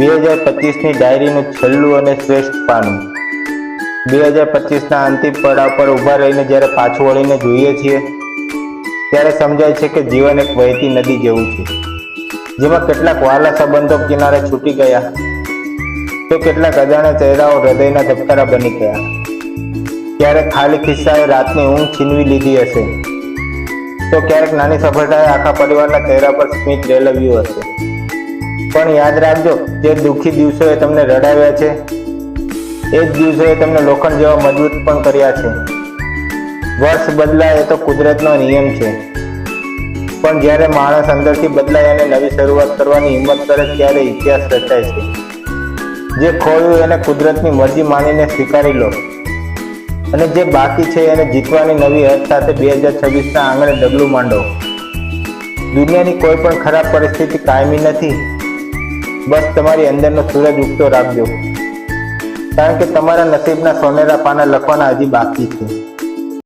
બે હજાર પચીસની ડાયરીનું છેલ્લું અને શ્રેષ્ઠ પાનું. બે હજાર પચીસના અંતિમ પડાવ પર ઊભા રહીને જ્યારે પાછું વળીને જોઈએ છીએ, ત્યારે સમજાય છે કે જીવન એક વહેતી નદી જેવું છે. જેમાં કેટલાક વાલા સંબંધો કિનારે છૂટી ગયા, તો કેટલાક અજાણ્યા ચહેરાઓ હૃદયના ધબકારા બની ગયા. ક્યારેક ખાલી ખિસ્સાએ રાતની ઊંઘ છીનવી લીધી હશે, તો ક્યારેક નાની સફળતાએ આખા પરિવારના ચહેરા પર સ્મિત રેલવ્યું હશે. પણ યાદ રાખજો, જે દુઃખી દિવસોએ તમને રડાવ્યા છે, એ જ દિવસોએ તમને લોખંડ જેવા મજબૂત પણ કર્યા છે. વર્ષ બદલાય એ તો કુદરતનો નિયમ છે. પણ જ્યારે માણસ અંદરથી બદલાય અને નવી શરૂઆત કરવાની હિંમત કરે ત્યારે ઇતિહાસ રચાય છે. જે ખોયું એને કુદરતની મરજી માનીને સ્વીકારી લો. અને જે બાકી છે એને જીતવાની નવી હદ સાથે બે હજાર છવ્વીસના આંગણે ડગલું માંડો. દુનિયાની કોઈ પણ ખરાબ પરિસ્થિતિ કાયમી નથી. બસ તમારી અંદરનો સૂરજ ઉગતો રાખજો. કારણ કે તમારા નસીબના સોનેરા પાના લખવાના હજી બાકી છે.